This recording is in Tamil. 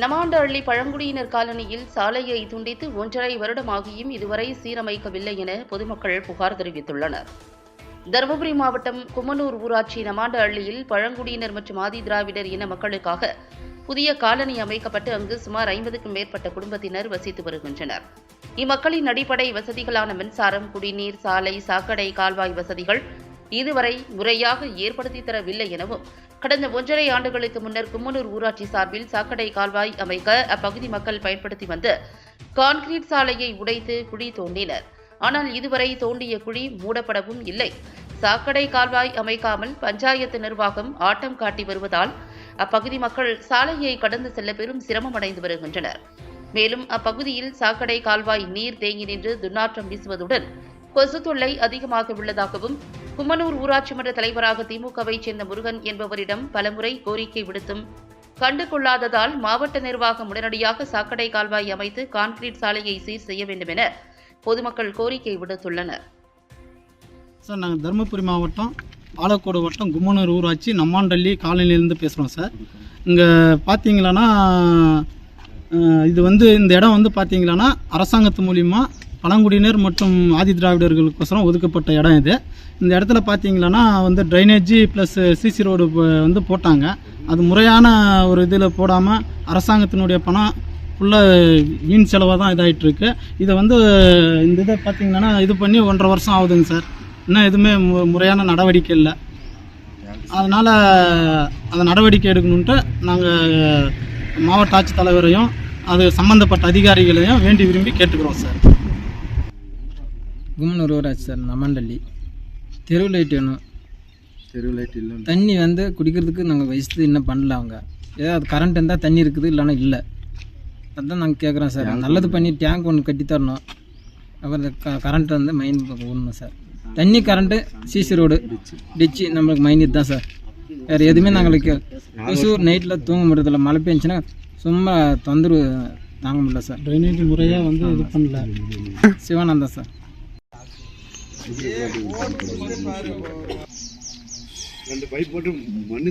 நமாண்டஹள்ளி பழங்குடியினர் காலனியில் சாலையை துண்டித்து ஒன்றரை வருடமாகியும் இதுவரை சீரமைக்கவில்லை என பொதுமக்கள் புகார் தெரிவித்துள்ளனர். தருமபுரி மாவட்டம் கும்மனூர் ஊராட்சி நமாண்டஹள்ளியில் பழங்குடியினர் மற்றும் ஆதி திராவிடர் இன மக்களுக்காக புதிய காலனி அமைக்கப்பட்டு அங்கு சுமார் ஐம்பதுக்கும் மேற்பட்ட குடும்பத்தினர் வசித்து வருகின்றனர். இம்மக்களின் அடிப்படை வசதிகளான மின்சாரம் குடிநீர் சாலை சாக்கடை கால்வாய் வசதிகள் இதுவரை முறையாக ஏற்படுத்தி தரவில்லை எனவும் கடந்த ஒன்றரை ஆண்டுகளுக்கு முன்னர் கும்மனூர் ஊராட்சி சார்பில் சாக்கடை கால்வாய் அமைக்க அப்பகுதி மக்கள் பயன்படுத்தி வந்த கான்கிரீட் சாலையை உடைத்து குழி தோண்டினர். ஆனால் இதுவரை தோண்டிய குழி மூடப்படவும் இல்லை. சாக்கடை கால்வாய் அமைக்காமல் பஞ்சாயத்து நிர்வாகம் ஆட்டம் காட்டி வருவதால் அப்பகுதி மக்கள் சாலையை கடந்து செல்ல பெரும் சிரமம் அடைந்து வருகின்றனர். மேலும் அப்பகுதியில் சாக்கடை கால்வாய் நீர் தேங்கி நின்று துர்நாற்றம் வீசுவதுடன் கொசு தொல்லை அதிகமாக உள்ளதாகவும் கும்மனூர் ஊராட்சி மன்ற தலைவராக திமுகவைச் சேர்ந்த முருகன் என்பவரிடம் பலமுறை கோரிக்கை விடுத்தும் கண்டு கொள்ளாததால் மாவட்ட நிர்வாகம் உடனடியாக சாக்கடை கால்வாய் அமைத்து கான்கிரீட் சாலையை சீர் செய்ய வேண்டும் என பொதுமக்கள் கோரிக்கை விடுத்துள்ளனர். சார் நாங்கள் தருமபுரி மாவட்டம் ஆலக்கோடு வட்டம் கும்மனூர் ஊராட்சி நம்மாண்டள்ளி காலனிலேருந்து பேசுகிறோம் சார். இங்கே பார்த்தீங்களன்னா இது வந்து இந்த இடம் வந்து பார்த்தீங்களன்னா அரசாங்கத்து மூலிமா பழங்குடியினர் மற்றும் ஆதி திராவிடர்களுக்கோசரம் ஒதுக்கப்பட்ட இடம் இது. இந்த இடத்துல பார்த்தீங்கன்னா வந்து ட்ரைனேஜி ப்ளஸ் சிசி ரோடு வந்து போட்டாங்க. அது முறையான ஒரு இதில் போடாமல் அரசாங்கத்தினுடைய பணம் ஃபுல்லாக வீண் செலவாக தான் இதாகிட்டுருக்கு இதை வந்து இந்த இதை பார்த்தீங்கன்னா இது பண்ணி ஒன்றரை வருஷம் ஆகுதுங்க சார். இன்னும் எதுவுமே மு- முறையான நடவடிக்கை இல்லை. அதனால் அதை நடவடிக்கை எடுக்கணுன்ட்டு நாங்கள் மாவட்ட ஆட்சித்தலைவரையும் அது சம்மந்தப்பட்ட அதிகாரிகளையும் வேண்டி விரும்பி கேட்டுக்கிறோம் சார். கும்மனூர் ஊராட்சி சார் நம்மண்டள்ளி தெரு லைட் வேணும். தெரு லைட் இல்லை. தண்ணி வந்து குடிக்கிறதுக்கு நாங்கள் வயசு இன்னும் பண்ணல அவங்க. ஏதாவது கரண்ட் இருந்தால் தண்ணி இருக்குது இல்லைன்னா இல்லை. அதான் நாங்கள் கேட்குறோம் சார். நல்லது பண்ணி டேங்க் ஒன்று கட்டி தரணும். அப்புறம் க கரண்ட் வந்து மைன் விடணும் சார். தண்ணி கரண்ட்டு சிசி ரோடு டிச்சு நம்மளுக்கு மைன் இதுதான் சார். வேறு எதுவுமே நாங்களுக்கு கொசு நைட்டில் தூங்க முடியறதில்ல. மழை பெஞ்சுன்னா சும்மா தொந்தரவு தாங்க முடியல சார். ட்ரைனேஜ் முறையாக வந்து இது பண்ணல. சிவானந்தா சார். ரெண்டு பைப் போட்டு மண்ணு